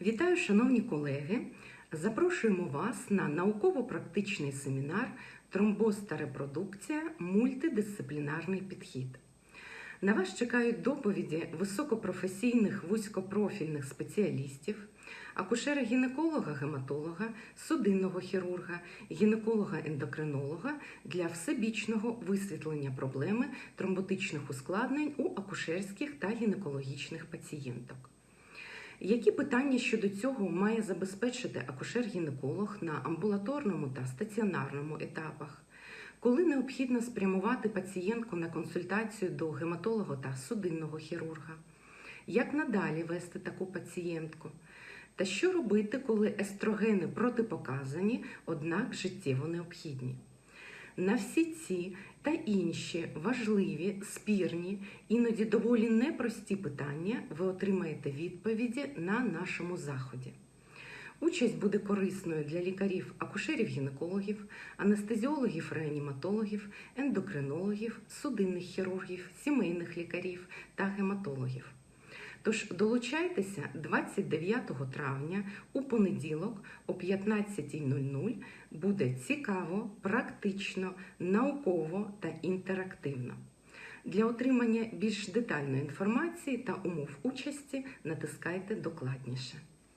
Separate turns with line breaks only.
Вітаю, шановні колеги! Запрошуємо вас на науково-практичний семінар Тромбоз та репродукція мультидисциплінарний підхід. На вас чекають доповіді високопрофесійних вузькопрофільних спеціалістів, акушера-гінеколога, гематолога, судинного хірурга, гінеколога-ендокринолога для всебічного висвітлення проблеми тромботичних ускладнень у акушерських та гінекологічних пацієнток. Які питання щодо цього має забезпечити акушер-гінеколог на амбулаторному та стаціонарному етапах? Коли необхідно спрямувати пацієнтку на консультацію до гематолога та судинного хірурга? Як надалі вести таку пацієнтку? Та що робити, коли естрогени протипоказані, однак життєво необхідні? На всі ці та інші важливі, спірні, іноді доволі непрості питання ви отримаєте відповіді на нашому заході. Участь буде корисною для лікарів, акушерів-гінекологів, анестезіологів, реаніматологів, ендокринологів, судинних хірургів, сімейних лікарів та гематологів. Тож долучайтеся 29 травня у понеділок о 15.00 буде цікаво, практично, науково та інтерактивно. Для отримання більш детальної інформації та умов участі натискайте докладніше.